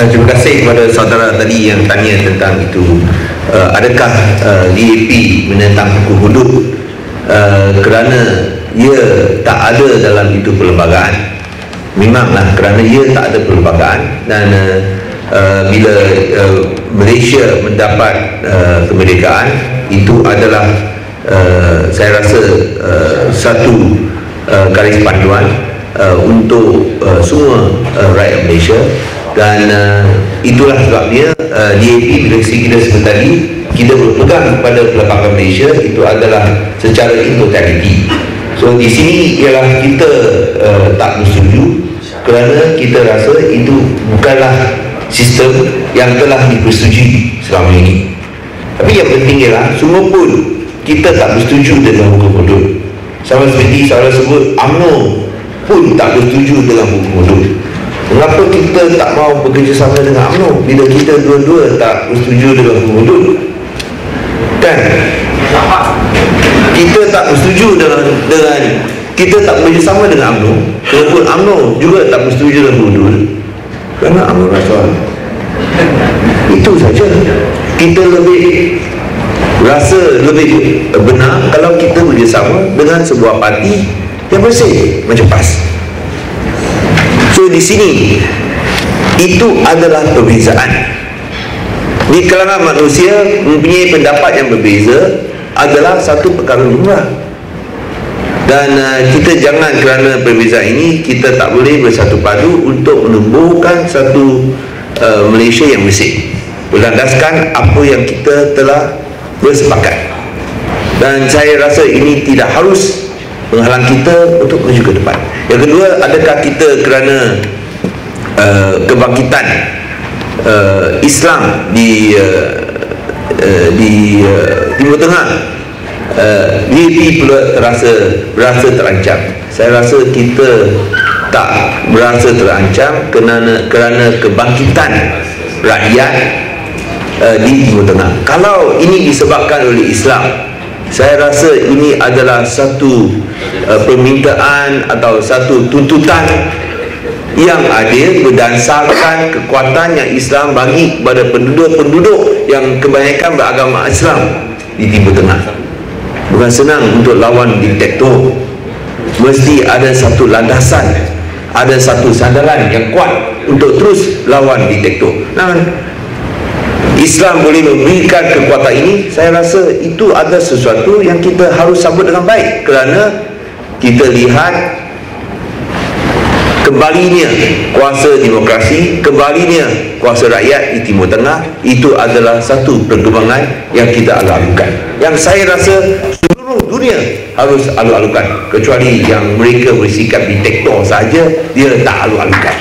Dan terima kasih kepada saudara tadi yang tanya tentang itu. Uh, adakah uh, DAP menentang hukum hudud? Uh, kerana ia tak ada dalam itu perlembagaan. Memanglah kerana ia tak ada perlembagaan. Dan uh, uh, bila uh, Malaysia mendapat uh, kemerdekaan itu adalah uh, saya rasa uh, satu uh, garis panduan uh, untuk uh, semua uh, rakyat Malaysia dan uh, itulah sebabnya uh, DAP bila kita sebut tadi kita berpegang kepada perlembagaan Malaysia itu adalah secara in totality so di sini ialah kita uh, tak bersetuju kerana kita rasa itu bukanlah sistem yang telah dipersetujui selama ini. Tapi yang penting ialah semua pun kita tak bersetuju dengan hukum hudud sama seperti saya sebut UMNO pun tak bersetuju dengan hukum hudud Mengapa kita tak mau bekerjasama dengan UMNO bila kita dua-dua tak bersetuju dengan hukum hudud? Kan? Kita tak bersetuju dengan dengan kita tak bekerjasama dengan UMNO walaupun UMNO juga tak bersetuju dengan hudud kerana UMNO rasa itu saja. Kita lebih rasa lebih benar kalau kita bekerjasama dengan sebuah parti yang bersih macam PAS di sini itu adalah perbezaan. Di kalangan manusia mempunyai pendapat yang berbeza adalah satu perkara lumrah dan uh, kita jangan kerana perbezaan ini kita tak boleh bersatu padu untuk menubuhkan satu uh, Malaysia yang bersih berlandaskan apa yang kita telah bersepakat. Dan saya rasa ini tidak harus menghalang kita untuk maju ke depan. Yang kedua adakah kita kerana uh, kebangkitan uh, Islam di uh, uh, di uh, Timur Tengah uh, DAP pula terasa berasa terancam. Saya rasa kita tak berasa terancam kerana kerana kebangkitan rakyat uh, di Timur Tengah. Kalau ini disebabkan oleh Islam saya rasa ini adalah satu uh, permintaan atau satu tuntutan yang adil berdasarkan kekuatan yang Islam bagi kepada penduduk-penduduk yang kebanyakan beragama Islam di Timur Tengah. Bukan senang untuk lawan diktator. Mesti ada satu landasan ada satu sandaran yang kuat untuk terus lawan diktator. Nah, Islam boleh memberikan kekuatan ini saya rasa itu ada sesuatu yang kita harus sambut dengan baik. Kerana kita lihat kembalinya kuasa demokrasi kembalinya kuasa rakyat di Timur Tengah itu adalah satu perkembangan yang kita alu-alukan yang saya rasa seluruh dunia harus alu-alukan kecuali yang mereka bersikap diktator saja dia tak alu-alukan